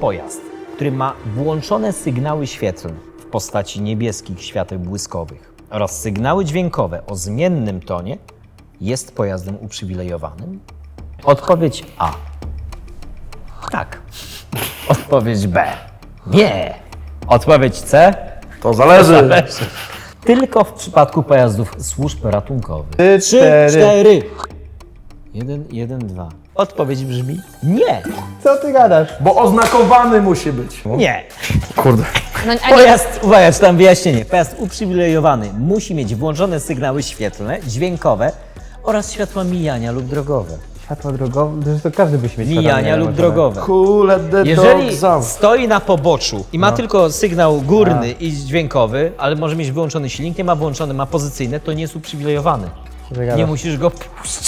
pojazd, który ma włączone sygnały świetlne w postaci niebieskich świateł błyskowych oraz sygnały dźwiękowe o zmiennym tonie, jest pojazdem uprzywilejowanym? Odpowiedź A. Tak. Odpowiedź B. Nie. Odpowiedź C. To zależy. Tylko w przypadku pojazdów służb ratunkowych. Trzy, cztery. Jeden, jeden, dwa. Odpowiedź brzmi nie. Co ty gadasz? Bo oznakowany musi być. Nie. Kurde. No, a nie, Pojazd, uwaga, czytam wyjaśnienie. Pojazd uprzywilejowany musi mieć włączone sygnały świetlne, dźwiękowe oraz światła mijania lub drogowe. Światła drogowe, to, to każdy by śmieć Mijania lub drogowe. The Jeżeli out. stoi na poboczu i ma tylko sygnał górny i dźwiękowy, ale może mieć wyłączony silnik, nie ma włączony, ma pozycyjne, to nie jest uprzywilejowany. Nie musisz go puszczać.